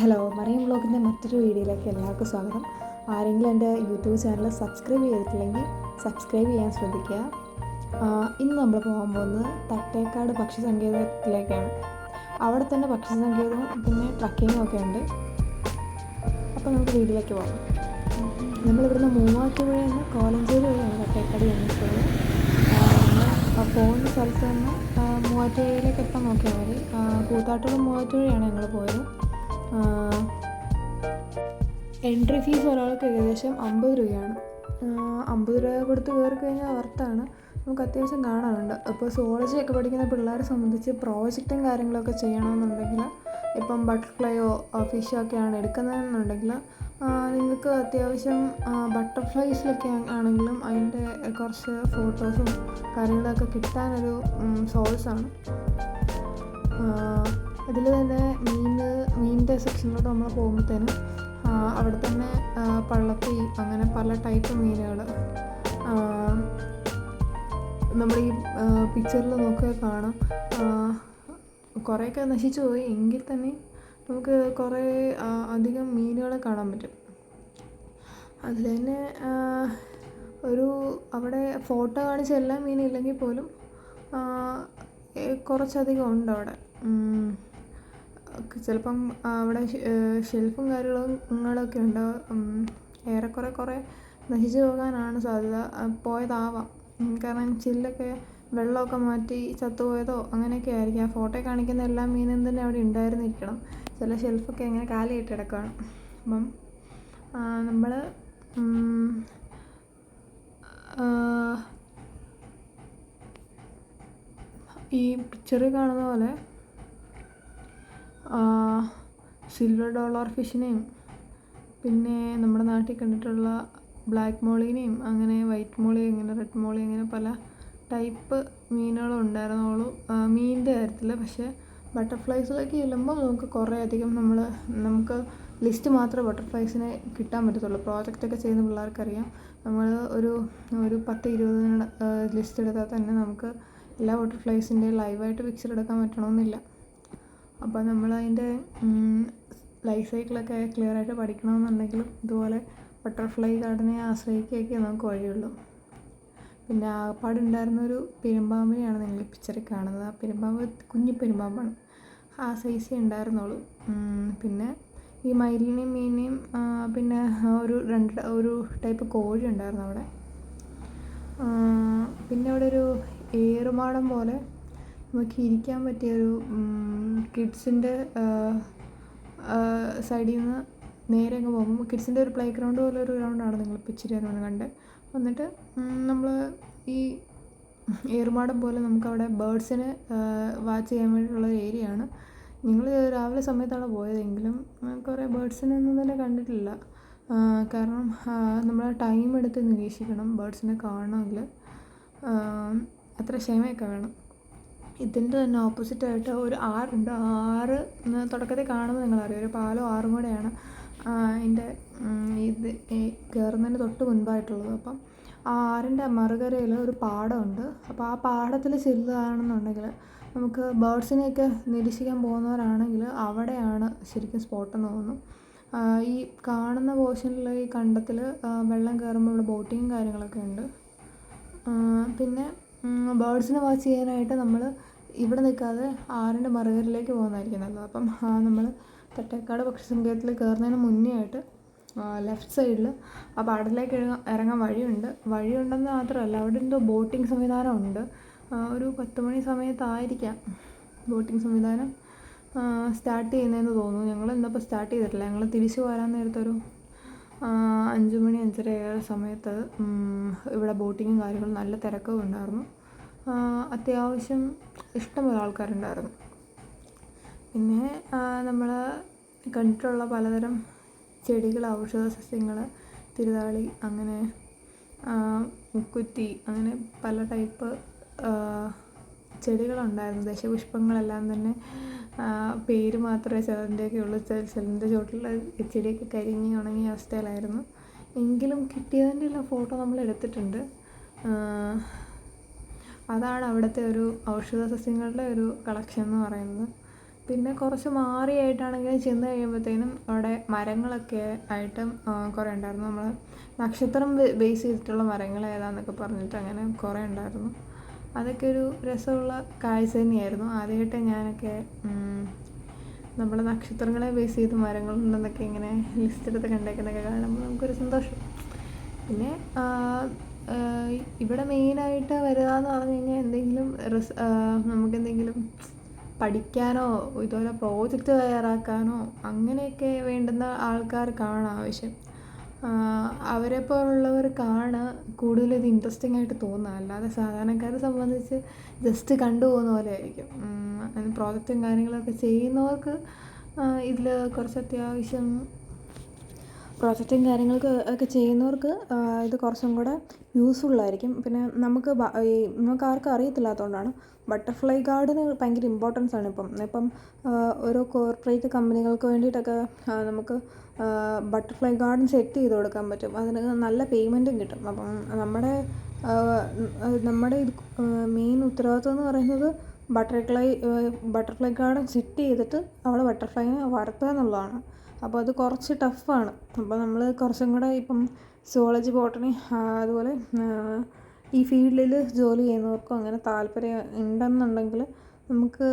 Hello Mariyam വ്ളോഗിന്റെ മറ്റൊരു വീഡിയോയിലേക്ക് എല്ലാവർക്കും സ്വാഗതം. ആരെങ്കിലും എന്റെ യൂട്യൂബ് ചാനൽ സബ്സ്ക്രൈബ് ചെയ്തിട്ടില്ലെങ്കിൽ സബ്സ്ക്രൈബ് ചെയ്യാൻ ശ്രദ്ധിക്കുക. ഇന്ന് നമ്മൾ പോകാൻ പോകുന്നത് തട്ടേക്കാട് പക്ഷി സങ്കേതത്തിലേക്കാണ് അവിടെ തന്നെ പക്ഷി സങ്കേതവും പിന്നെ ട്രക്കിങ്ങും ഒക്കെ ഉണ്ട്. അപ്പോൾ നമുക്ക് വീട്ടിലേക്ക് പോകാം. നമ്മളിവിടുന്ന് മൂവാറ്റുപുഴയിൽ നിന്ന് കോലഞ്ചേരി വഴിയാണ് തട്ടേക്കാട് ചെന്നിട്ടുള്ളത് പോകുന്ന സ്ഥലത്ത് നിന്ന് മൂവാറ്റുപുഴയിലേക്ക് എത്താൻ നോക്കിയാൽ മതി. കൂത്താട്ടുള്ള മൂവാറ്റുപുഴയാണ് ഞങ്ങൾ പോയത്. എൻട്രി ഫീസ് ഒരാൾക്ക് ഏകദേശം അമ്പത് രൂപയാണ്. അമ്പത് രൂപ കൊടുത്ത് കയറി കഴിഞ്ഞാൽ വർത്താണ് നമുക്ക് അത്യാവശ്യം കാണാനുണ്ട് അപ്പോൾ സോളജി ഒക്കെ പഠിക്കുന്ന പിള്ളേരെ സംബന്ധിച്ച് പ്രോജക്റ്റും കാര്യങ്ങളൊക്കെ ചെയ്യണമെന്നുണ്ടെങ്കിൽ ഇപ്പം ബട്ടർഫ്ലൈയോ ഫിഷോ ഒക്കെയാണ് എടുക്കുന്നതെന്നുണ്ടെങ്കിൽ നിങ്ങൾക്ക് അത്യാവശ്യം ബട്ടർഫ്ലൈസിലൊക്കെ ആണെങ്കിലും അതിന്റെ കുറച്ച് ഫോട്ടോസും കാര്യങ്ങളൊക്കെ കിട്ടാനൊരു സോഴ്സാണ് ഇതിൽ തന്നെ മീൻ മീനിന്റെ സെക്ഷനിലോട്ട് നമ്മൾ പോകുമ്പോഴത്തേനും അവിടെ തന്നെ പള്ളത്തി അങ്ങനെ പല ടൈപ്പ് മീനുകൾ. നമ്മുടെ ഈ പിക്ചറിൽ നോക്കുക കാണാം. കുറേയൊക്കെ നശിച്ചു പോയി. എങ്കിൽ തന്നെ നമുക്ക് കുറേ അധികം മീനുകളെ കാണാൻ പറ്റും. അതിൽ തന്നെ ഒരു അവിടെ ഫോട്ടോ കാണിച്ച എല്ലാ മീനും ഇല്ലെങ്കിൽ പോലും കുറച്ചധികം ഉണ്ട് അവിടെ. ചിലപ്പം അവിടെ ഷെൽഫും കാര്യങ്ങളൊക്കെ ഉണ്ട്. ഏറെക്കുറെ കുറേ നശിച്ചു പോകാനാണ് സാധ്യത. പോയതാവാം. കാരണം ചില്ലൊക്കെ വെള്ളമൊക്കെ മാറ്റി ചത്തുപോയതോ അങ്ങനെയൊക്കെ ആയിരിക്കും. ആ ഫോട്ടോ കാണിക്കുന്ന എല്ലാ മീനും തന്നെ അവിടെ ഉണ്ടായിരുന്നിരിക്കണം. ചില ഷെൽഫൊക്കെ ഇങ്ങനെ കാലിയിട്ട് കിടക്കുകയാണ്. അപ്പം നമ്മൾ ഈ പിക്ചറിൽ കാണുന്ന പോലെ സിൽവർ ഡോളർ ഫിഷിനെയും പിന്നെ നമ്മുടെ നാട്ടിൽ കണ്ടിട്ടുള്ള ബ്ലാക്ക് മോളീനെയും അങ്ങനെ വൈറ്റ് മോളി അങ്ങനെ റെഡ് മോളി അങ്ങനെ പല ടൈപ്പ് മീനുകളും ഉണ്ടായിരുന്നുള്ളൂ മീനിന്റെ കാര്യത്തിൽ പക്ഷേ ബട്ടർഫ്ലൈസിലേക്ക് ചെല്ലുമ്പോൾ നമുക്ക് കുറേ അധികം നമ്മൾ നമുക്ക് ലിസ്റ്റ് മാത്രമേ ബട്ടർഫ്ലൈസിനെ കിട്ടാൻ പറ്റത്തുള്ളൂ. പ്രോജക്റ്റൊക്കെ ചെയ്യുന്ന പിള്ളേർക്കറിയാം. നമ്മൾ ഒരു ഒരു പത്ത് ഇരുപതിന് ലിസ്റ്റ് എടുത്താൽ തന്നെ നമുക്ക് എല്ലാ ബട്ടർഫ്ലൈസിന്റെ ലൈവായിട്ട് പിക്ചർ എടുക്കാൻ പറ്റണമെന്നില്ല. അപ്പോൾ നമ്മൾ അതിന്റെ ലൈഫ് സൈക്കിളൊക്കെ ക്ലിയർ ആയിട്ട് പഠിക്കണമെന്നുണ്ടെങ്കിലും ഇതുപോലെ ബട്ടർഫ്ലൈ ഗാർഡനെ ആശ്രയിക്കുകയൊക്കെ നമുക്ക് വഴിയുള്ളൂ. പിന്നെ ആകപ്പാടുണ്ടായിരുന്നൊരു പെരുമ്പാമ്പിനെയാണ് നിങ്ങൾ ഈ പിക്ചറിൽ കാണുന്നത്. ആ പെരുമ്പാമ്പ് കുഞ്ഞു പെരുമ്പാമ്പാണ്. ആ സൈസേ ഉണ്ടായിരുന്നുള്ളൂ. പിന്നെ ഈ മയിലിനെയും മീനിനെയും പിന്നെ ഒരു രണ്ട് ഒരു ടൈപ്പ് കോഴി ഉണ്ടായിരുന്നു അവിടെ. പിന്നെ അവിടെ ഒരു ഏറുമാടം പോലെ നമുക്ക് ഇരിക്കാൻ പറ്റിയൊരു കിഡ്സിന്റെ സൈഡിൽ നിന്ന് നേരെ അങ്ങ് പോകുമ്പോൾ കിഡ്സിന്റെ ഒരു പ്ലേ ഗ്രൗണ്ട് പോലെ ഒരു ഗ്രൗണ്ടാണ് നിങ്ങൾ പിച്ചിരി എന്ന് കണ്ട്. എന്നിട്ട് നമ്മൾ ഈ ഏറുമാടം പോലെ നമുക്കവിടെ ബേഡ്സിനെ വാച്ച് ചെയ്യാൻ വേണ്ടിയിട്ടുള്ള ഒരു ഏരിയയാണ് ഞങ്ങൾ രാവിലെ സമയത്താണ് പോയതെങ്കിലും കുറേ ബേഡ്സിനെ ഒന്നും തന്നെ കണ്ടിട്ടില്ല. കാരണം നമ്മൾ ടൈം എടുത്ത് നിരീക്ഷിക്കണം ബേഡ്സിനെ കാണണമെങ്കിൽ അത്ര ക്ഷമയൊക്കെ വേണം. ഇതിന്റെ തന്നെ ഓപ്പോസിറ്റായിട്ട് ഒരു ആറുണ്ട് ആറ് തുടക്കത്തിൽ കാണുമ്പോൾ നിങ്ങളറിയാം. ഒരു പാലോ ആറും കൂടെയാണ് അതിന്റെ ഇത് കയറുന്നതിന് തൊട്ട് മുൻപായിട്ടുള്ളത്. അപ്പം ആ ആറിന്റെ മറുകരയിൽ ഒരു പാടമുണ്ട്. അപ്പോൾ ആ പാടത്തിൽ ചെല്ലുകയാണെന്നുണ്ടെങ്കിൽ നമുക്ക് ബേഡ്സിനെയൊക്കെ നിരീക്ഷിക്കാൻ പോകുന്നവരാണെങ്കിൽ അവിടെയാണ് ശരിക്കും സ്പോട്ട് എന്ന് തോന്നുന്നു ഈ കാണുന്ന പോർഷനിൽ ഈ കണ്ടത്തിൽ വെള്ളം കയറുമ്പോൾ ഇവിടെ ബോട്ടിങ്ങും കാര്യങ്ങളൊക്കെ ഉണ്ട്. പിന്നെ ബേഡ്സിനെ വാച്ച് ചെയ്യാനായിട്ട് നമ്മൾ ഇവിടെ നിൽക്കാതെ ആറിന്റെ മറുകരയിലേക്ക് പോകുന്നതായിരിക്കും നല്ലത്. അപ്പം നമ്മൾ തട്ടേക്കാട് പക്ഷി സങ്കേതത്തിൽ കയറുന്നതിന് മുന്നേ ആയിട്ട് ലെഫ്റ്റ് സൈഡിൽ ആ പാടത്തിലേക്ക് ഇറങ്ങാൻ വഴിയുണ്ട്. വഴിയുണ്ടെന്ന് മാത്രമല്ല അവിടെ എന്തോ ബോട്ടിംഗ് സംവിധാനം ഉണ്ട്. ഒരു പത്ത് മണി സമയത്തായിരിക്കാം ബോട്ടിംഗ് സംവിധാനം സ്റ്റാർട്ട് ചെയ്യുന്നതെന്ന് തോന്നുന്നു. ഞങ്ങൾ ഇന്നിപ്പോൾ സ്റ്റാർട്ട് ചെയ്തിട്ടില്ല. ഞങ്ങൾ തിരിച്ചു വരാൻ നേരത്തൊരു അഞ്ച് മണി അഞ്ചര ഏഴ് സമയത്ത് ഇവിടെ ബോട്ടിങ്ങും കാര്യങ്ങളും നല്ല തിരക്കും ഉണ്ടായിരുന്നു. അത്യാവശ്യം ഇഷ്ടംപോലെ ആൾക്കാരുണ്ടായിരുന്നു. പിന്നെ നമ്മൾ കണ്ടിട്ടുള്ള പലതരം ചെടികൾ ഔഷധ സസ്യങ്ങൾ തിരുതാളി അങ്ങനെ മുക്കുറ്റി അങ്ങനെ പല ടൈപ്പ് ചെടികളുണ്ടായിരുന്നു. ദശപുഷ്പങ്ങളെല്ലാം തന്നെ പേര് മാത്രമേ ചിലതിന്റെയൊക്കെ ഉള്ളൂ. ചിലതിന്റെ ചുവട്ടിലുള്ള ചെടിയൊക്കെ കരിഞ്ഞ് ഉണങ്ങിയ അവസ്ഥയിലായിരുന്നു. എങ്കിലും കിട്ടിയതിന്റെ ഉള്ള ഫോട്ടോ നമ്മൾ എടുത്തിട്ടുണ്ട്. അതാണ് അവിടുത്തെ ഒരു ഔഷധ സസ്യങ്ങളുടെ ഒരു കളക്ഷൻ എന്ന് പറയുന്നത്. പിന്നെ കുറച്ച് മാറിയായിട്ടാണെങ്കിൽ ചെന്ന് കഴിയുമ്പോഴത്തേനും അവിടെ മരങ്ങളൊക്കെ ആയിട്ടും കുറേ ഉണ്ടായിരുന്നു. നമ്മൾ നക്ഷത്രം ബേസ് ചെയ്തിട്ടുള്ള മരങ്ങൾ ഏതാന്നൊക്കെ പറഞ്ഞിട്ട് അങ്ങനെ കുറേ ഉണ്ടായിരുന്നു. അതൊക്കെ ഒരു രസമുള്ള കാഴ്ച തന്നെയായിരുന്നു. ആദ്യമായിട്ട് ഞാനൊക്കെ നമ്മുടെ നക്ഷത്രങ്ങളെ ബേസ് ചെയ്ത് മരങ്ങളുണ്ടെന്നൊക്കെ ഇങ്ങനെ ലിസ്റ്റ് എടുത്ത് കണ്ടേക്കുന്നൊക്കെ കാണുമ്പോൾ നമുക്കൊരു സന്തോഷം. പിന്നെ ഇവിടെ മെയിനായിട്ട് വരിക എന്ന് പറഞ്ഞു കഴിഞ്ഞാൽ എന്തെങ്കിലും റിസ് നമുക്കെന്തെങ്കിലും പഠിക്കാനോ ഇതുപോലെ പ്രോജക്റ്റ് തയ്യാറാക്കാനോ അങ്ങനെയൊക്കെ വേണ്ടുന്ന ആൾക്കാർക്കാണ് ആവശ്യം. അവരെപ്പോലുള്ളവർക്കാണ് കൂടുതൽ ഇത് ഇൻട്രസ്റ്റിംഗ് ആയിട്ട് തോന്നുക അല്ലാതെ സാധാരണക്കാരെ സംബന്ധിച്ച് ജസ്റ്റ് കണ്ടു പോകുന്ന പോലെ ആയിരിക്കും പ്രോജക്റ്റും കാര്യങ്ങളൊക്കെ ചെയ്യുന്നവർക്ക് ഇതിൽ കുറച്ച് അത്യാവശ്യം പ്രോജക്റ്റും കാര്യങ്ങൾക്ക് ഒക്കെ ചെയ്യുന്നവർക്ക് ഇത് കുറച്ചും കൂടെ യൂസ്ഫുള്ളായിരിക്കും പിന്നെ നമുക്ക് ഈ നമുക്ക് ആർക്കും അറിയത്തില്ലാത്തതുകൊണ്ടാണ് ബട്ടർഫ്ലൈ ഗാർഡിന് ഭയങ്കര ഇമ്പോർട്ടൻസ് ആണ് ഇപ്പം. ഇപ്പം ഓരോ കോർപ്പറേറ്റ് കമ്പനികൾക്ക് വേണ്ടിയിട്ടൊക്കെ നമുക്ക് ബട്ടർഫ്ലൈ ഗാർഡൻ സെറ്റ് ചെയ്ത് കൊടുക്കാൻ പറ്റും. അതിന് നല്ല പേയ്മെന്റും കിട്ടും. അപ്പം നമ്മുടെ നമ്മുടെ ഇത് മെയിൻ ഉത്തരവാദിത്വം എന്ന് പറയുന്നത് ബട്ടർഫ്ലൈ ബട്ടർഫ്ലൈ ഗാർഡൻ സെറ്റ് ചെയ്തിട്ട് അവിടെ ബട്ടർഫ്ലൈനെ വളർത്തുക എന്നുള്ളതാണ്. അപ്പോൾ അത് കുറച്ച് ടഫാണ് അപ്പോൾ നമ്മൾ കുറച്ചും കൂടെ ഇപ്പം സുവോളജി ബോട്ടണി അതുപോലെ ഈ ഫീൽഡിൽ ജോലി ചെയ്യുന്നവർക്കും അങ്ങനെ താല്പര്യം ഉണ്ടെന്നുണ്ടെങ്കിൽ നമുക്ക്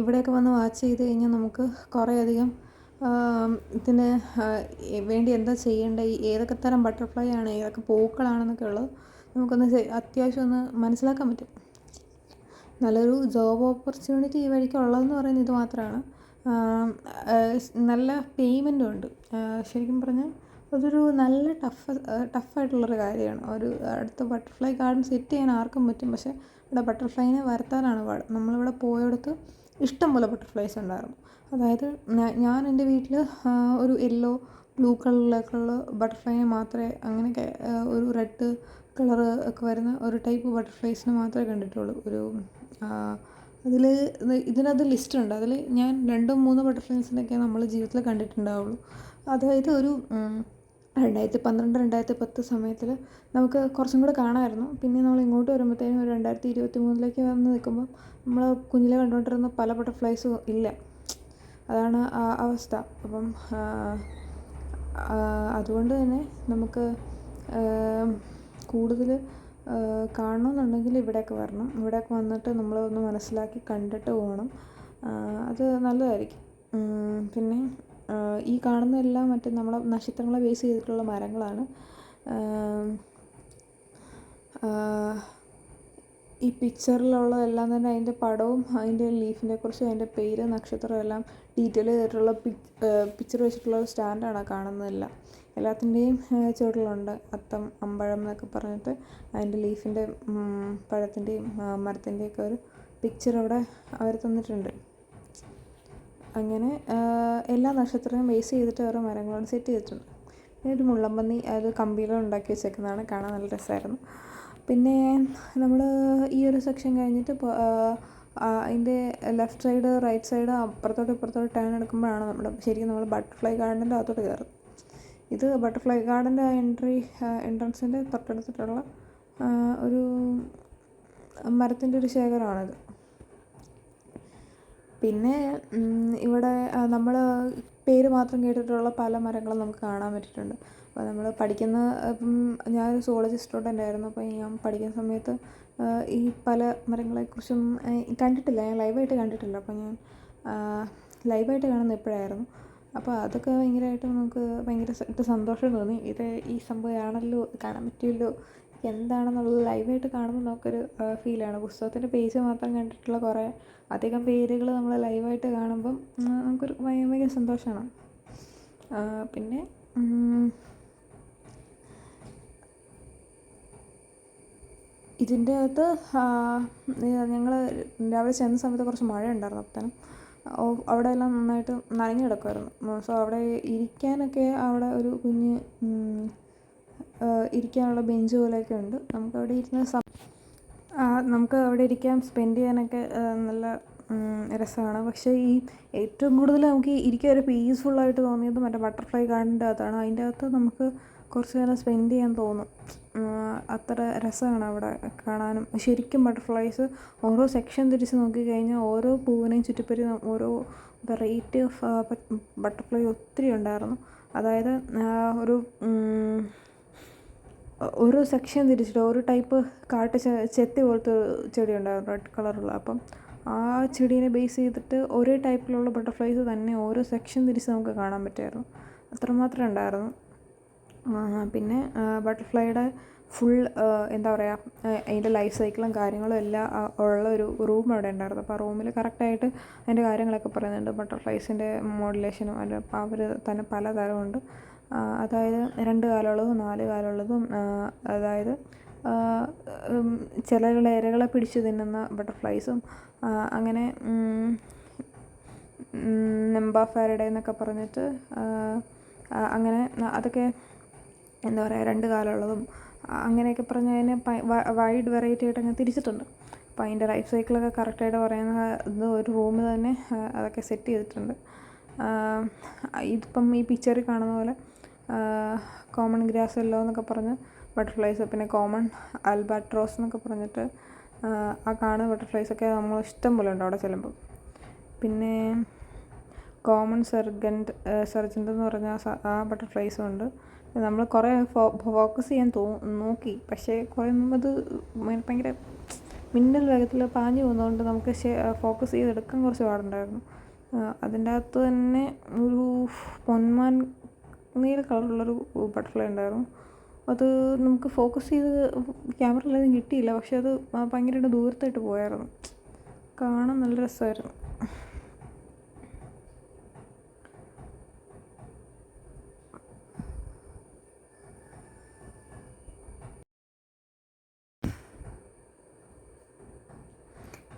ഇവിടെയൊക്കെ വന്ന് വാച്ച് ചെയ്ത് കഴിഞ്ഞാൽ നമുക്ക് കുറേയധികം ഇതിന് വേണ്ടി എന്താ ചെയ്യേണ്ടത് ഏതൊക്കെ തരം ബട്ടർഫ്ലൈ ആണ് ഏതൊക്കെ പൂക്കളാണെന്നൊക്കെ ഉള്ളത് നമുക്കൊന്ന് അത്യാവശ്യം ഒന്ന് മനസ്സിലാക്കാൻ പറ്റും. നല്ലൊരു ജോബ് ഓപ്പർച്യൂണിറ്റി ഈ വഴിക്ക് ഉള്ളതെന്ന് പറയുന്നത് ഇത് മാത്രമാണ് നല്ല പേയ്മെന്റും ഉണ്ട്. ശരിക്കും പറഞ്ഞാൽ അതൊരു നല്ല ടഫ് ടഫായിട്ടുള്ളൊരു കാര്യമാണ്. ഒരു അടുത്ത ബട്ടർഫ്ലൈ ഗാർഡൻ സെറ്റ് ചെയ്യാൻ ആർക്കും പറ്റും. പക്ഷേ ഇവിടെ ബട്ടർഫ്ലൈനെ വരുത്താനാണ് പാട്. നമ്മളിവിടെ പോയടുത്ത് ഇഷ്ടം പോലെ ബട്ടർഫ്ലൈസ് ഉണ്ടായിരുന്നു. അതായത് ഞാൻ എന്റെ വീട്ടിൽ ഒരു യെല്ലോ ബ്ലൂ കളറിലൊക്കെയുള്ള ബട്ടർഫ്ലൈനെ മാത്രമേ അങ്ങനെ ഒരു റെഡ് കളർ ഒക്കെ വരുന്ന ഒരു ടൈപ്പ് ബട്ടർഫ്ലൈസിനെ മാത്രമേ കണ്ടിട്ടുള്ളൂ. ഒരു അതിൽ ഇതിനകത്ത് ലിസ്റ്റ് ഉണ്ട് അതിൽ ഞാൻ രണ്ടും മൂന്നും ബട്ടർഫ്ലൈസിനൊക്കെ നമ്മൾ ജീവിതത്തിൽ കണ്ടിട്ടുണ്ടാവുള്ളൂ. അതായത് ഒരു രണ്ടായിരത്തി പന്ത്രണ്ട് രണ്ടായിരത്തി പത്ത് സമയത്തിൽ നമുക്ക് കുറച്ചും കൂടെ കാണാമായിരുന്നു. പിന്നെ നമ്മൾ ഇങ്ങോട്ട് വരുമ്പോഴത്തേനും ഒരു രണ്ടായിരത്തി ഇരുപത്തി മൂന്നിലേക്ക് വന്ന് നിൽക്കുമ്പോൾ നമ്മൾ കുഞ്ഞിലെ കണ്ടുകൊണ്ടിരുന്ന പല ബട്ടർഫ്ലൈസും ഇല്ല. അതാണ് ആ അവസ്ഥ. അപ്പം അതുകൊണ്ട് തന്നെ നമുക്ക് കൂടുതൽ കാണണമെന്നുണ്ടെങ്കിൽ ഇവിടെയൊക്കെ വരണം. ഇവിടെയൊക്കെ വന്നിട്ട് നമ്മളൊന്ന് മനസ്സിലാക്കി കണ്ടിട്ട് പോകണം. അത് നല്ലതായിരിക്കും. പിന്നെ ഈ കാണുന്നതെല്ലാം മറ്റ് നമ്മളെ നക്ഷത്രങ്ങളെ ബേസ് ചെയ്തിട്ടുള്ള മരങ്ങളാണ്. ഈ പിക്ചറിലുള്ളതെല്ലാം തന്നെ അതിന്റെ പടവും അതിന്റെ ലീഫിനെ കുറിച്ചും അതിന്റെ പേര് നക്ഷത്രം എല്ലാം ഡീറ്റെയിൽ ചെയ്തിട്ടുള്ള പിക്ചർ വെച്ചിട്ടുള്ള സ്റ്റാൻഡാണ് കാണുന്നതെല്ലാം. എല്ലാത്തിന്റെയും ചുവട്ടിലുണ്ട്. അത്തം അമ്പഴം എന്നൊക്കെ പറഞ്ഞിട്ട് അതിന്റെ ലീഫിന്റെ പഴത്തിന്റെയും മരത്തിന്റെയൊക്കെ ഒരു പിക്ചർ അവിടെ അവർ തന്നിട്ടുണ്ട്. അങ്ങനെ എല്ലാ നക്ഷത്രവും ബേസ് ചെയ്തിട്ട് ഓരോ മരങ്ങളും സെറ്റ് ചെയ്തിട്ടുണ്ട്. പിന്നെ ഒരു മുള്ളമ്പന്നി അത് കമ്പിയിൽ ഉണ്ടാക്കി വെച്ചേക്കുന്നതാണ്. കാണാൻ നല്ല രസമായിരുന്നു. പിന്നെ നമ്മൾ ഈ ഒരു സെക്ഷൻ കഴിഞ്ഞിട്ട് അതിന്റെ ലെഫ്റ്റ് സൈഡ് റൈറ്റ് സൈഡ് അപ്പുറത്തോട്ട് ഇപ്പുറത്തോട്ട് ടേൺ എടുക്കുമ്പോഴാണ് നമ്മുടെ ശരിക്കും നമ്മൾ ബട്ടർഫ്ലൈ ഗാർഡന്റെ അകത്തോട്ട് കയറും ഇത് ബട്ടർഫ്ലൈ ഗാർഡന്റെ എൻട്രി എൻട്രൻസിന്റെ തൊട്ടടുത്തിട്ടുള്ള ഒരു മരത്തിന്റെ ഒരു ശേഖരമാണിത്. പിന്നെ ഇവിടെ നമ്മൾ പേര് മാത്രം കേട്ടിട്ടുള്ള പല മരങ്ങളും നമുക്ക് കാണാൻ പറ്റിയിട്ടുണ്ട്. അപ്പോൾ നമ്മൾ പഠിക്കുന്ന ഇപ്പം ഞാനൊരു സോളജി സ്റ്റുഡന്റ് ആയിരുന്നു. അപ്പോൾ ഞാൻ പഠിക്കുന്ന സമയത്ത് ഈ പല മരങ്ങളെക്കുറിച്ചും കണ്ടിട്ടില്ല. ഞാൻ ലൈവായിട്ട് കണ്ടിട്ടില്ല. അപ്പോൾ ഞാൻ ലൈവായിട്ട് കാണുന്ന ഇപ്പോഴായിരുന്നു. അപ്പോൾ അതൊക്കെ ഭയങ്കരമായിട്ട് നമുക്ക് ഭയങ്കര സന്തോഷം തോന്നി. ഇത് ഈ സംഭവമാണല്ലോ കാണാൻ പറ്റുമല്ലോ എന്താണെന്നുള്ളത് ലൈവായിട്ട് കാണുമ്പോൾ നമുക്കൊരു ഫീലാണ്. പുസ്തകത്തിന്റെ പേജ് മാത്രം കണ്ടിട്ടുള്ള കുറേ അധികം പേരുകൾ നമ്മൾ ലൈവായിട്ട് കാണുമ്പം നമുക്കൊരു ഭയങ്കര സന്തോഷമാണ്. പിന്നെ ഇതിന്റെ അകത്ത് ഞങ്ങൾ രാവിലെ ചെന്ന സമയത്ത് കുറച്ച് മഴ ഉണ്ടായിരുന്നു അപ്പത്തേനും അവിടെ എല്ലാം നന്നായിട്ട് നനഞ്ഞു കിടക്കുമായിരുന്നു. സോ അവിടെ ഇരിക്കാനൊക്കെ അവിടെ ഒരു കുഞ്ഞ് ഇരിക്കാനുള്ള ബെഞ്ച് പോലെയൊക്കെ ഉണ്ട്. നമുക്ക് അവിടെ ഇരുന്ന് നമുക്ക് അവിടെ ഇരിക്കാൻ സ്പെൻഡ് ചെയ്യാനൊക്കെ നല്ല രസമാണ്. പക്ഷേ ഈ ഏറ്റവും കൂടുതൽ നമുക്ക് ഇരിക്കാൻ ഒരു പീസ്ഫുള്ളായിട്ട് തോന്നിയത് മറ്റേ ബട്ടർഫ്ലൈ ഗാർഡന്റെ അകത്താണ്. അതിന്റെ അകത്ത് നമുക്ക് കുറച്ച് നേരം സ്പെൻഡ് ചെയ്യാൻ തോന്നും. അത്ര രസമാണ് അവിടെ കാണാനും. ശരിക്കും ബട്ടർഫ്ലൈസ് ഓരോ സെക്ഷൻ തിരിച്ച് നോക്കിക്കഴിഞ്ഞാൽ ഓരോ പൂവിനെയും ചുറ്റിപ്പറ്റി ഓരോ വെറൈറ്റി ഓഫ് ബട്ടർഫ്ലൈ ഒത്തിരി ഉണ്ടായിരുന്നു. അതായത് ഒരു ഒരു സെക്ഷൻ തിരിച്ചിട്ട് ഒരു ടൈപ്പ് കാട്ട് ചെത്തി പോലത്തെ ചെടി ഉണ്ടായിരുന്നു റെഡ് കളറുള്ള അപ്പം ആ ചെടീനെ ബേസ് ചെയ്തിട്ട് ഒരേ ടൈപ്പിലുള്ള ബട്ടർഫ്ലൈസ് തന്നെ ഓരോ സെക്ഷൻ തിരിച്ച് നമുക്ക് കാണാൻ പറ്റുമായിരുന്നു അത്രമാത്രം ഉണ്ടായിരുന്നു. പിന്നെ ബട്ടർഫ്ലൈയുടെ ഫുൾ എന്താ പറയുക അതിന്റെ ലൈഫ് സൈക്കിളും കാര്യങ്ങളും എല്ലാം ഉള്ള ഒരു റൂം അവിടെ ഉണ്ടായിരുന്നു. അപ്പോൾ ആ റൂമിൽ കറക്റ്റായിട്ട് അതിന്റെ കാര്യങ്ങളൊക്കെ പറയുന്നുണ്ട്. ബട്ടർഫ്ലൈസിന്റെ മോഡുലേഷനും അതിന്റെ അവർ തന്നെ പലതരമുണ്ട്. അതായത് രണ്ട് കാലുള്ളതും നാല് കാലുള്ളതും അതായത് ചില ഇലകളെ പിടിച്ച് തിന്നുന്ന ബട്ടർഫ്ലൈസും അങ്ങനെ നെമ്പാഫാരഡേ എന്നൊക്കെ പറഞ്ഞിട്ട് അങ്ങനെ അതൊക്കെ എന്താ പറയുക രണ്ട് കാലമുള്ളതും അങ്ങനെയൊക്കെ പറഞ്ഞ് അതിനെ വൈഡ് വെറൈറ്റി ആയിട്ട് അങ്ങ് തിരിച്ചിട്ടുണ്ട്. അപ്പോൾ അതിന്റെ ലൈഫ് സൈക്കിളൊക്കെ കറക്റ്റായിട്ട് പറയുന്ന ഇത് ഒരു റൂമിൽ തന്നെ അതൊക്കെ സെറ്റ് ചെയ്തിട്ടുണ്ട്. ഇതിപ്പം ഈ പിക്ചറിൽ കാണുന്ന പോലെ കോമൺ ഗ്രാസ് എല്ലോ എന്നൊക്കെ പറഞ്ഞ് ബട്ടർഫ്ലൈസ് പിന്നെ കോമൺ അൽബാട്രോസ് എന്നൊക്കെ പറഞ്ഞിട്ട് ആ കാണുന്ന ബട്ടർഫ്ലൈസൊക്കെ നമ്മൾ ഇഷ്ടം പോലെ ഉണ്ട് അവിടെ ചെല്ലുമ്പോൾ പിന്നെ കോമൺ സെർഗന്റ് സെർജന്റ് എന്ന് പറഞ്ഞ ആ ബട്ടർഫ്ലൈസും ഉണ്ട്. നമ്മൾ കുറേ ഫോ ഫോക്കസ് ചെയ്യാൻ തോ നോക്കി. പക്ഷേ കുറേ അത് ഭയങ്കര മിന്നൽ വേഗത്തിൽ പാഞ്ഞു പോകുന്നതുകൊണ്ട് നമുക്ക് ഫോക്കസ് ചെയ്തെടുക്കാൻ കുറച്ച് പാടുണ്ടായിരുന്നു. അതിന്റെ അകത്ത് തന്നെ ഒരു പൊന്മാൻ നീല കളറുള്ളൊരു ബട്ടർഫ്ലൈ ഉണ്ടായിരുന്നു. അത് നമുക്ക് ഫോക്കസ് ചെയ്ത് ക്യാമറയിലൊന്നും കിട്ടിയില്ല. പക്ഷേ അത് ഭയങ്കരമായിട്ട് ദൂരത്തായിട്ട് പോയായിരുന്നു. കാണാൻ നല്ല രസമായിരുന്നു.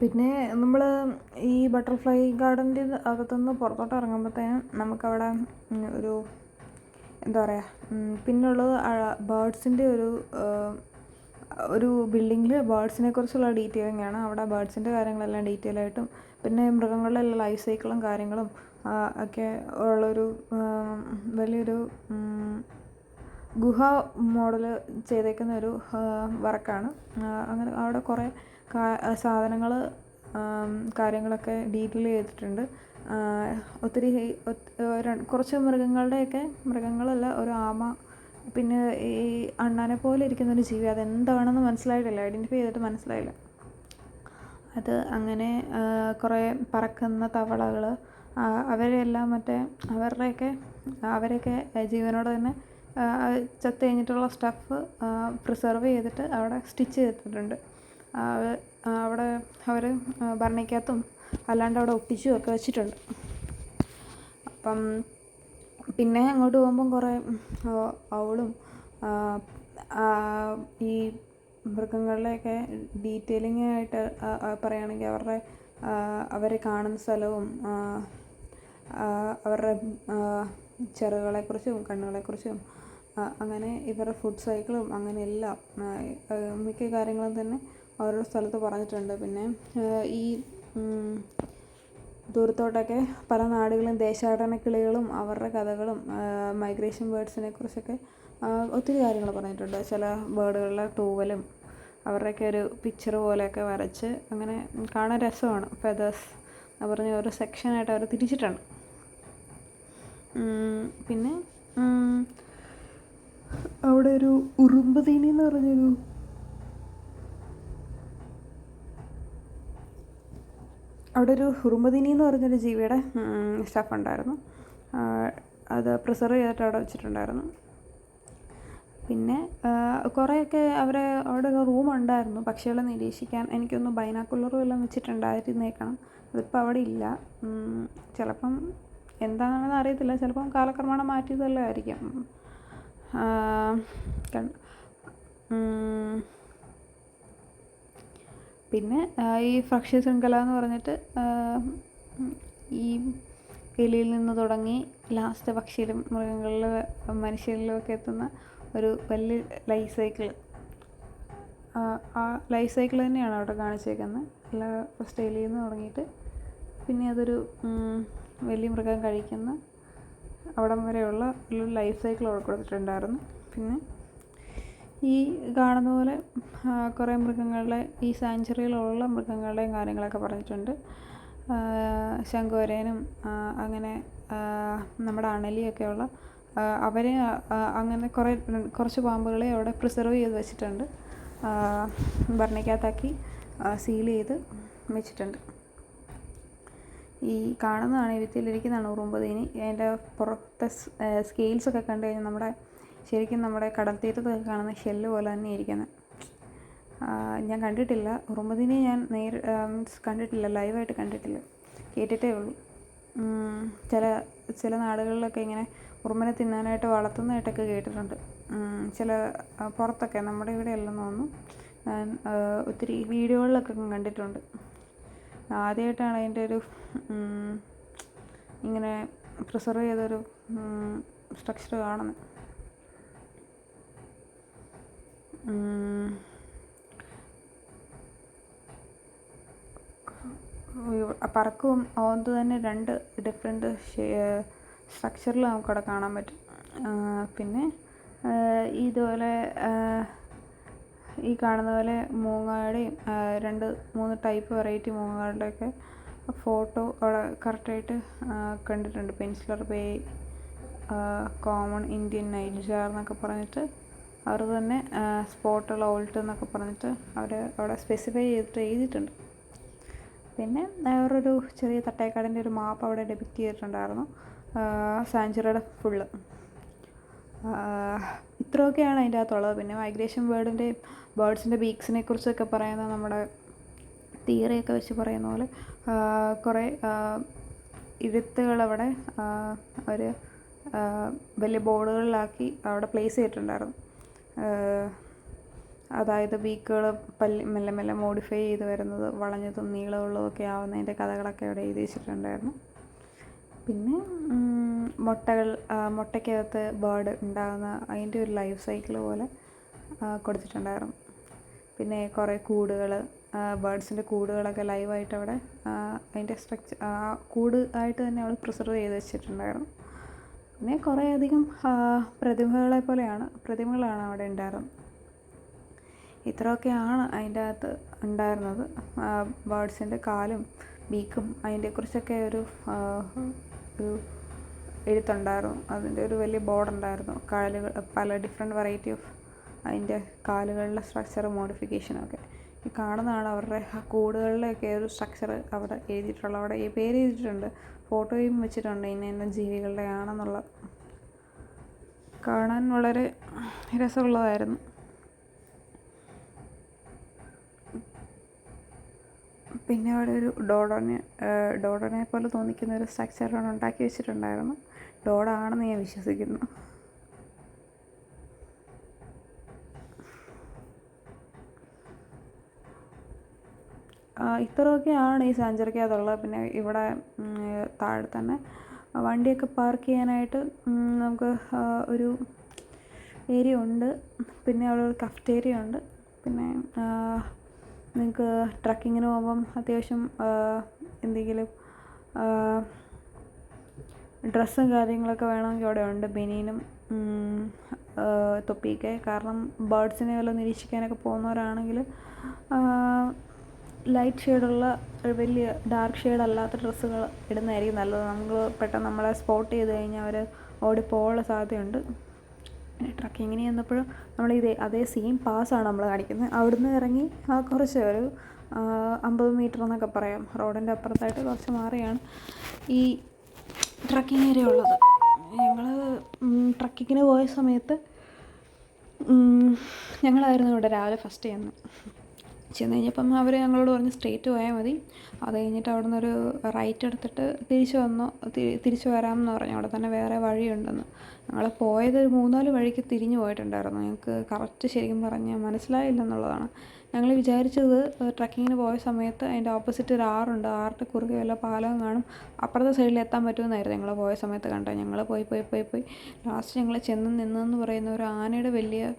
പിന്നെ നമ്മൾ ഈ ബട്ടർഫ്ലൈ ഗാർഡന്റെ അകത്തുനിന്ന് പുറത്തോട്ട് ഇറങ്ങുമ്പോഴത്തേനും നമുക്കവിടെ ഒരു എന്താ പറയുക പിന്നുള്ളത് ബേർഡ്സിന്റെ ഒരു ഒരു ബിൽഡിങ്ങിൽ ബേർഡ്സിനെ കുറിച്ചുള്ള ഡീറ്റെയിലിംഗ് ആണ് അവിടെ ബേർഡ്സിന്റെ കാര്യങ്ങളെല്ലാം ഡീറ്റെയിൽ ആയിട്ടും പിന്നെ മൃഗങ്ങളുടെ എല്ലാ ലൈഫ് സൈക്കിളും കാര്യങ്ങളും ഒക്കെ ഉള്ളൊരു വലിയൊരു ഗുഹ മോഡൽ ചെയ്തേക്കുന്ന ഒരു വർക്കാണ്. അങ്ങനെ അവിടെ കുറേ സാധനങ്ങൾ കാര്യങ്ങളൊക്കെ ഡീറ്റെയിൽ ചെയ്തിട്ടുണ്ട്. ഒത്തിരി കുറച്ച് മൃഗങ്ങളുടെയൊക്കെ മൃഗങ്ങളല്ല ഒരു ആമ പിന്നെ ഈ അണ്ണാനെ പോലെ ഇരിക്കുന്ന ഒരു ജീവി അതെന്താണെന്ന് മനസ്സിലായിട്ടില്ല. ഐഡന്റിഫൈ ചെയ്തിട്ട് മനസ്സിലായില്ല. അത് അങ്ങനെ കുറേ പറക്കുന്ന തവളകൾ അവരെല്ലാം മറ്റേ അവരുടെയൊക്കെ അവരെയൊക്കെ ജീവനോട് തന്നെ ചത്ത് കഴിഞ്ഞിട്ടുള്ള സ്റ്റഫ് പ്രിസർവ് ചെയ്തിട്ട് അവിടെ സ്റ്റിച്ച് ചെയ്തിട്ടുണ്ട്. അവിടെ അവർ ഭരണിക്കകത്തും അല്ലാണ്ട് അവിടെ ഒട്ടിച്ചും ഒക്കെ വെച്ചിട്ടുണ്ട്. അപ്പം പിന്നെ അങ്ങോട്ട് പോകുമ്പം കുറേ അവളും ഈ മൃഗങ്ങളുടെയൊക്കെ ഡീറ്റെയിലിംഗ് ആയിട്ട് പറയുകയാണെങ്കിൽ അവരുടെ അവരെ കാണുന്ന സ്ഥലവും അവരുടെ ചിറകുകളെക്കുറിച്ചും കണ്ണുകളെക്കുറിച്ചും അങ്ങനെ ഇവരുടെ ഫുഡ് സൈക്കിളും അങ്ങനെ എല്ലാം മിക്ക കാര്യങ്ങളും തന്നെ ഓരോ സ്ഥലത്ത് പറഞ്ഞിട്ടുണ്ട്. പിന്നെ ഈ ദൂരത്തോട്ടൊക്കെ പല നാടുകളും ദേശാടന കിളികളും അവരുടെ കഥകളും മൈഗ്രേഷൻ ബേഡ്സിനെ കുറിച്ചൊക്കെ ഒത്തിരി കാര്യങ്ങൾ പറഞ്ഞിട്ടുണ്ട്. ചില ബേർഡുകളുടെ തൂവലും അവരുടെയൊക്കെ ഒരു പിക്ചർ പോലെയൊക്കെ വരച്ച് അങ്ങനെ കാണാൻ രസമാണ്. ഫെതേഴ്സ് എന്ന് പറഞ്ഞ ഒരു സെക്ഷനായിട്ട് അവർ തിരിച്ചിട്ടുണ്ട്. പിന്നെ അവിടെ ഒരു ഉറുമ്പ് തീനി എന്ന് പറഞ്ഞൊരു അവിടെ ഒരു ഹുറുമദിനി എന്ന് പറഞ്ഞൊരു ജീവിയുടെ സ്റ്റഫ് ഉണ്ടായിരുന്നു. അത് പ്രിസർവ് ചെയ്തിട്ട് അവിടെ വെച്ചിട്ടുണ്ടായിരുന്നു. പിന്നെ കുറേയൊക്കെ അവർ അവിടെ ഒരു റൂം ഉണ്ടായിരുന്നു. പക്ഷികളെ നിരീക്ഷിക്കാൻ എനിക്കൊന്ന് ബൈനാക്കുലറും എല്ലാം വെച്ചിട്ടുണ്ടായിരുന്നേക്കണം. അതിപ്പോൾ അവിടെ ഇല്ല. ചിലപ്പം എന്താണെന്ന് അറിയത്തില്ല. ചിലപ്പം കാലക്രമേണ മാറ്റിയതെല്ലാം ആയിരിക്കും. പിന്നെ ഈ ഭക്ഷ്യ ശൃംഖല എന്ന് പറഞ്ഞിട്ട് ഈ എലിയിൽ നിന്ന് തുടങ്ങി ലാസ്റ്റ് പക്ഷിയിലും മൃഗങ്ങളിലും മനുഷ്യരിലും ഒക്കെ എത്തുന്ന ഒരു വലിയ ലൈഫ് സൈക്കിൾ ആ ലൈഫ് സൈക്കിൾ തന്നെയാണ് അവിടെ കാണിച്ചേക്കുന്നത് എല്ലാ ഫസ്റ്റ് എലിയിൽ നിന്ന് തുടങ്ങിയിട്ട്. പിന്നെ അതൊരു വലിയ മൃഗം കഴിക്കുന്ന അവിടം വരെയുള്ള ഒരു ലൈഫ് സൈക്കിൾ അവിടെ കൊടുത്തിട്ടുണ്ടായിരുന്നു. പിന്നെ ഈ കാണുന്ന പോലെ കുറേ മൃഗങ്ങളുടെ ഈ സാങ്ച്വറിയിലുള്ള മൃഗങ്ങളുടെയും കാര്യങ്ങളൊക്കെ പറഞ്ഞിട്ടുണ്ട്. ആ, ശംഖുവരേനും അങ്ങനെ നമ്മുടെ അണലിയൊക്കെയുള്ള അവരെ അങ്ങനെ കുറേ കുറച്ച് പാമ്പുകളെ അവിടെ പ്രിസർവ് ചെയ്ത് വെച്ചിട്ടുണ്ട്. ഭരണിക്കകത്താക്കി സീൽ ചെയ്ത് വെച്ചിട്ടുണ്ട്. ഈ കാണുന്നതാണ് ഭിത്തിയിലിരിക്കുന്നതാണ് ഉറുമ്പുതീനി അതിന്റെ പുറത്തെ സ്കെയിൽസൊക്കെ കണ്ടു കഴിഞ്ഞാൽ നമ്മുടെ ശരിക്കും നമ്മുടെ കടൽ തീരത്തൊക്കെ കാണുന്ന ഷെല്ല് പോലെ തന്നെ ഇരിക്കുന്നത് ഞാൻ കണ്ടിട്ടില്ല. ഉറുമ്പതിനെ ഞാൻ നേരി മീൻസ് കണ്ടിട്ടില്ല. ലൈവായിട്ട് കണ്ടിട്ടില്ല. കേട്ടിട്ടേ ഉള്ളൂ. ചില ചില നാടുകളിലൊക്കെ ഇങ്ങനെ ഉറുമ്പനെ തിന്നാനായിട്ട് വളർത്തുന്നതായിട്ടൊക്കെ കേട്ടിട്ടുണ്ട്. ചില പുറത്തൊക്കെ നമ്മുടെ ഇവിടെ അല്ലെന്ന് തോന്നുന്നു. ഞാൻ ഒത്തിരി വീഡിയോകളിലൊക്കെ കണ്ടിട്ടുണ്ട്. ആദ്യമായിട്ടാണ് അതിന്റെ ഒരു ഇങ്ങനെ പ്രിസർവ് ചെയ്തൊരു സ്ട്രക്ചർ കാണുന്നത് പറക്കും ഓന്ത് തന്നെ രണ്ട് ഡിഫറെന്റ് സ്ട്രക്ചറിൽ നമുക്കവിടെ കാണാൻ പറ്റും. പിന്നെ ഇതുപോലെ ഈ കാണുന്ന പോലെ മൂങ്ങയുടെയും രണ്ട് മൂന്ന് ടൈപ്പ് വെറൈറ്റി മൂങ്ങകളുടെയൊക്കെ ഫോട്ടോ അവിടെ കറക്റ്റായിട്ട് കണ്ടിട്ടുണ്ട്. Peninsular bay common Indian nightjar എന്നൊക്കെ പറഞ്ഞിട്ട് അവർ തന്നെ സ്പോട്ടുള്ള ഓൾട്ട് എന്നൊക്കെ പറഞ്ഞിട്ട് അവർ അവിടെ സ്പെസിഫൈ ചെയ്തിട്ട് എഴുതിയിട്ടുണ്ട്. പിന്നെ വേറൊരു ചെറിയ തട്ടേക്കാടിന്റെ ഒരു മാപ്പ് അവിടെ ഡെപിക്റ്റ് ചെയ്തിട്ടുണ്ടായിരുന്നു. സാഞ്ചുറിയുടെ ഫുള്ള് ഇത്രയൊക്കെയാണ് അതിന്റെ അകത്തുള്ളത്. പിന്നെ മൈഗ്രേഷൻ ബേർഡിന്റെയും ബേർഡ്സിന്റെ ബീക്സിനെ കുറിച്ചൊക്കെ പറയുന്ന നമ്മുടെ തിയറിയൊക്കെ വെച്ച് പറയുന്ന പോലെ കുറേ ഇരുത്തുകളവിടെ ഒരു വലിയ ബോർഡുകളിലാക്കി അവിടെ പ്ലേസ് ചെയ്തിട്ടുണ്ടായിരുന്നു. അതായത് ബീക്കുകൾ പല്ലി മെല്ലെ മെല്ലെ മോഡിഫൈ ചെയ്ത് വരുന്നത് വളഞ്ഞതും നീളമുള്ളതും ഒക്കെ ആവുന്നതിന്റെ കഥകളൊക്കെ ഇവിടെ എഴുതി വെച്ചിട്ടുണ്ടായിരുന്നു. പിന്നെ മുട്ടകൾ മുട്ടയ്ക്കകത്ത് ബേർഡ് ഉണ്ടാകുന്ന അതിന്റെ ഒരു ലൈഫ് സൈക്കിൾ പോലെ കൊടുത്തിട്ടുണ്ടായിരുന്നു. പിന്നെ കുറേ കൂടുകൾ ബേർഡ്സിന്റെ കൂടുകളൊക്കെ ലൈവായിട്ട് അവിടെ അതിന്റെ സ്ട്രക്ചർ കൂട് ആയിട്ട് തന്നെ അവിടെ പ്രിസർവ് ചെയ്ത് വെച്ചിട്ടുണ്ടായിരുന്നു. പിന്നെ കുറേ അധികം പ്രതിമകളെ പോലെയാണ് പ്രതിമകളാണ് അവിടെ ഉണ്ടായിരുന്നത്. ഇത്രയൊക്കെയാണ് അതിന്റെ അകത്ത് ഉണ്ടായിരുന്നത്. ബേർഡ്സിന്റെ കാലും ബീക്കും അതിനെക്കുറിച്ചൊക്കെ ഒരു ഒരു എഴുത്തുണ്ടായിരുന്നു. അതിന്റെ ഒരു വലിയ ബോർഡ് ഉണ്ടായിരുന്നു. കാലുകൾ പല ഡിഫറെന്റ് വെറൈറ്റി ഓഫ് അതിന്റെ കാലുകളിലെ സ്ട്രക്ചർ മോഡിഫിക്കേഷനൊക്കെ ഈ കാണുന്നതാണ് അവരുടെ കൂടുകളിലൊക്കെ ഒരു സ്ട്രക്ചർ അവിടെ എഴുതിയിട്ടുള്ളത് അവിടെ പേര് എഴുതിയിട്ടുണ്ട്. ഫോട്ടോയും വെച്ചിട്ടുണ്ട് ഇന്ന ഇന്ന ജീവികളുടെ ആണെന്നുള്ള കാണാൻ വളരെ രസമുള്ളതായിരുന്നു. പിന്നെ അവിടെ ഒരു ഡോഡോനെ ഡോഡോനെ പോലെ തോന്നിക്കുന്ന ഒരു സ്ട്രക്ചർ ഉണ്ടാക്കി വെച്ചിട്ടുണ്ടായിരുന്നു. ഡോഡാണെന്ന് ഞാൻ വിശ്വസിക്കുന്നു. ഇത്രയൊക്കെയാണ് ഈ സാഞ്ചുറിക്കകത്തുള്ളത് പിന്നെ ഇവിടെ താഴെ തന്നെ വണ്ടിയൊക്കെ പാർക്ക് ചെയ്യാനായിട്ട് നമുക്ക് ഒരു ഏരിയ ഉണ്ട്. പിന്നെ അവിടെ ഒരു കഫ്റ്റേരിയ ഉണ്ട്. പിന്നെ നിങ്ങൾക്ക് ട്രക്കിങ്ങിന് പോകുമ്പം അത്യാവശ്യം എന്തെങ്കിലും ഡ്രസ്സും കാര്യങ്ങളൊക്കെ വേണമെങ്കിൽ അവിടെ ഉണ്ട്. ബനിയനും തൊപ്പിയൊക്കെ. കാരണം ബേർഡ്സിനെ വല്ലതും നിരീക്ഷിക്കാനൊക്കെ പോകുന്നവരാണെങ്കിൽ ലൈറ്റ് ഷെയ്ഡുള്ള വലിയ ഡാർക്ക് ഷെയ്ഡ് അല്ലാത്ത ഡ്രസ്സുകൾ ഇടുന്നതായിരിക്കും നല്ലത്. നമ്മൾ പെട്ടെന്ന് നമ്മളെ സ്പോട്ട് ചെയ്ത് കഴിഞ്ഞാൽ അവർ ഓടിപ്പോകാനുള്ള സാധ്യതയുണ്ട്. പിന്നെ ട്രക്കിങ്ങിന് ചെന്നപ്പോഴും നമ്മൾ ഇതേ അതേ സെയിം പാസ്സാണ് നമ്മൾ കാണിക്കുന്നത്. അവിടുന്ന് ഇറങ്ങി കുറച്ച് ഒരു അമ്പത് മീറ്റർ എന്നൊക്കെ പറയാം. റോഡിന്റെ അപ്പുറത്തായിട്ട് കുറച്ച് മാറിയാണ് ഈ ട്രക്കിംഗ് ഏരിയ ഉള്ളത്. ഞങ്ങൾ ട്രക്കിങ്ങിന് പോയ സമയത്ത് ഞങ്ങളായിരുന്നു ഇവിടെ രാവിലെ ഫസ്റ്റ് ചെയ്യുന്നത്. ചെന്ന് കഴിഞ്ഞപ്പം അവർ ഞങ്ങളോട് പറഞ്ഞ് സ്ട്രേറ്റ് പോയാൽ മതി. അത് കഴിഞ്ഞിട്ട് അവിടെ നിന്നൊരു റൈറ്റ് എടുത്തിട്ട് തിരിച്ച് വന്നോ. തിരിച്ചു വരാമെന്ന് പറഞ്ഞു. അവിടെ തന്നെ വേറെ വഴിയുണ്ടെന്ന്. ഞങ്ങൾ പോയത് ഒരു മൂന്നാൽ വഴിക്ക് തിരിഞ്ഞു പോയിട്ടുണ്ടായിരുന്നു. ഞങ്ങൾക്ക് കറക്റ്റ് ശരിക്കും പറഞ്ഞാൽ മനസ്സിലായില്ല എന്നുള്ളതാണ് ഞങ്ങൾ വിചാരിച്ചത് ട്രക്കിങ്ങിന് പോയ സമയത്ത് അതിന്റെ ഓപ്പോസിറ്റ് ഒരു ആറുണ്ട്. ആറിന്റെ കുറുകെ വല്ല പാലവും കാണും. അപ്പുറത്തെ സൈഡിൽ എത്താൻ പറ്റുമെന്നായിരുന്നു ഞങ്ങൾ പോയ സമയത്ത് കണ്ടത്. ഞങ്ങൾ പോയി പോയി പോയി പോയി. ലാസ്റ്റ് ഞങ്ങൾ ചെന്ന് നിന്നെന്ന് പറയുന്ന ഒരു ആനയുടെ വലിയ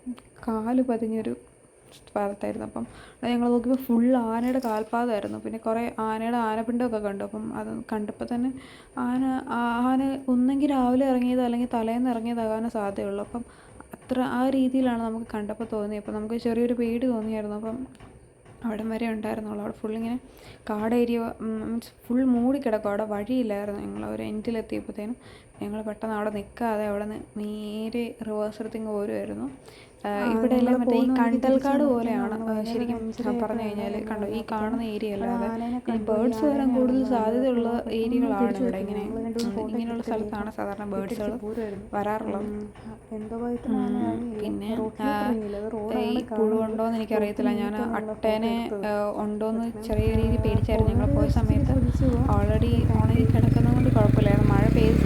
കാൽ പതിഞ്ഞൊരു ഭാഗത്തായിരുന്നു അപ്പം അത്. ഞങ്ങൾ നോക്കിയപ്പോൾ ഫുൾ ആനയുടെ കാൽപാദമായിരുന്നു പിന്നെ കുറേ ആനയുടെ ആനപ്പിണ്ടമൊക്കെ കണ്ടു. അപ്പം അത് കണ്ടപ്പോൾ തന്നെ ആന ആന ഒന്നെങ്കിൽ രാവിലെ ഇറങ്ങിയത് അല്ലെങ്കിൽ തലേന്ന് ഇറങ്ങിയതാകാനേ സാധ്യതയുള്ളൂ. അപ്പം അത്ര ആ രീതിയിലാണ് നമുക്ക് കണ്ടപ്പോൾ തോന്നിയത് അപ്പം നമുക്ക് ചെറിയൊരു പേടി തോന്നിയായിരുന്നു. അപ്പം അവിടം വരെ ഉണ്ടായിരുന്നുള്ളൂ. അവിടെ ഫുൾ ഇങ്ങനെ കാട് ഏരിയ മീൻസ് ഫുൾ മൂടി കിടക്കും അവിടെ വഴിയില്ലായിരുന്നു. ഞങ്ങൾ ഒരു എൻഡിലെത്തിയപ്പോഴത്തേനും ഞങ്ങൾ പെട്ടെന്ന് അവിടെ നിൽക്കാതെ അവിടെ നിന്ന് നേരെ റിവേഴ്സ് എടുത്തിങ്ങ് പോരുമായിരുന്നു ഇവിടെ എല്ലാം മറ്റേ ഈ കണ്ടൽക്കാട് പോലെയാണ് ശരിക്കും പറഞ്ഞു കഴിഞ്ഞാൽ കണ്ടോ ഈ കാണുന്ന ഏരിയ അല്ലാതെ ഈ ബേർഡ്സ് വരാൻ കൂടുതൽ സാധ്യതയുള്ള ഏരിയകളാണ് ഇവിടെ ഇങ്ങനെ ഇങ്ങനെയുള്ള സ്ഥലത്താണ് സാധാരണ ബേർഡ്സുകൾ വരാറുള്ളത് പിന്നെ ഈ പുഴു ഉണ്ടോയെന്ന് എനിക്കറിയത്തില്ല ഞാൻ അട്ടേനെ ഉണ്ടോയെന്ന് ചെറിയ രീതിയിൽ പേടിച്ചായിരുന്നു ഞങ്ങൾ പോയ സമയത്ത് ഓൾറെഡി ഉണങ്ങി കിടക്കുന്നതുകൊണ്ട് കുഴപ്പമില്ലായിരുന്നു മഴ പെയ്ത